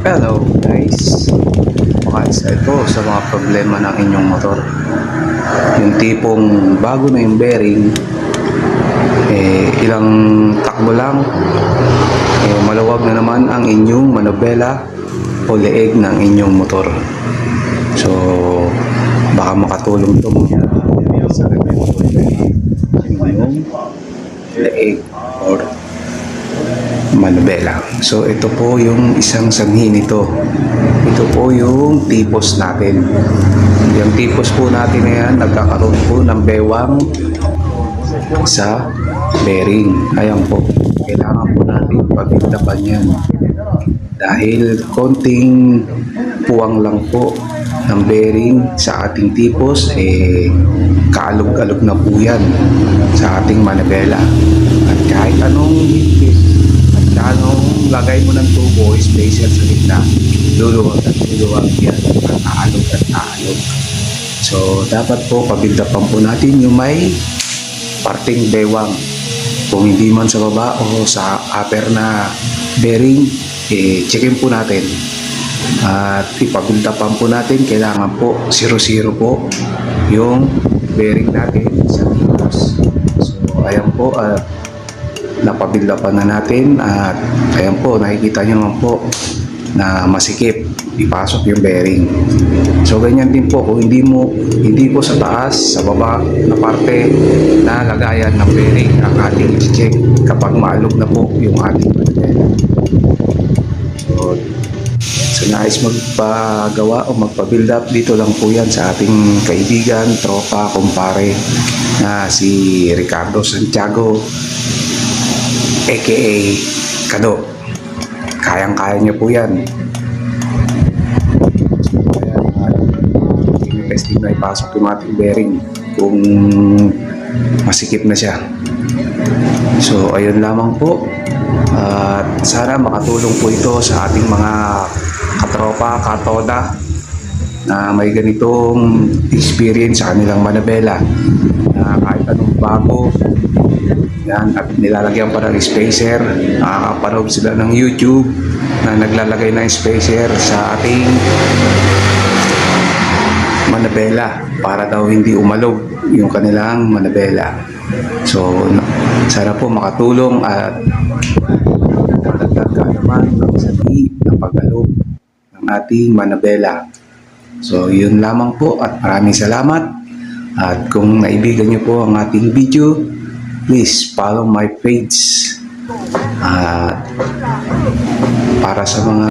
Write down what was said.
Hello guys. Mga isa ito sa mga problema ng inyong motor. Yung tipong bago na yung bearing eh, Ilang takbo lang. Eh, Maluwag na naman ang inyong manobela O leeg ng inyong motor. So baka makatulong ito mga sa problema Yung leeg or manubela. So ito po yung isang sanhi nito. Ito po yung tipos natin. Yung tipos po natin na yan, nagkakaroon po ng bewang sa bearing. Ayan po. Kailangan po natin pagdapan yan. Dahil konting puwang lang po ng bearing sa ating tipos, eh, kaalog-alog na po yan sa ating manibela. At kahit anong higpit, at kahit anong lagay mo ng tubo, spacer sa gitna, luluwag at luluwag yan at aalog at aalog. So, dapat po pabildapan po natin yung may parting bewang. Kung hindi man sa baba o sa upper na bearing, eh, checkin po natin. At ipabultapan po natin, kailangan po 0-0 po yung bearing natin sa tipos. So, ayan po, at napabildapan na natin at ayan po, nakikita nyo naman po na masikip ipasok yung bearing. So ganyan din po kung hindi mo hindi po sa taas, sa baba na parte na lagayan ng bearing ang ating i-check kapag maalog na po yung ating manibela. So, sa nais magpagawa o magpa-build up, dito lang po yan sa ating kaibigan, tropa, kumpare na si Ricardo Santiago aka Kado. Kayang-kaya niya po yan. Uh, testing na ipasok yung ating bearing kung masikip na siya. So, ayun lamang po. At sana makatulong po ito sa ating mga katropa, katoda na may ganitong experience sa kanilang manabela na kahit anong bago yan, at nilalagyan pa ng spacer. Nakakapanood sila ng YouTube na naglalagay ng spacer sa ating manabela para daw hindi umalog yung kanilang manabela. So na- sana po makatulong at madagdag naman ng sabi ng pag-alog ng ating manabela. So yun lamang po at maraming salamat. At kung naibigan niyo po ang ating video please follow my page. At para sa mga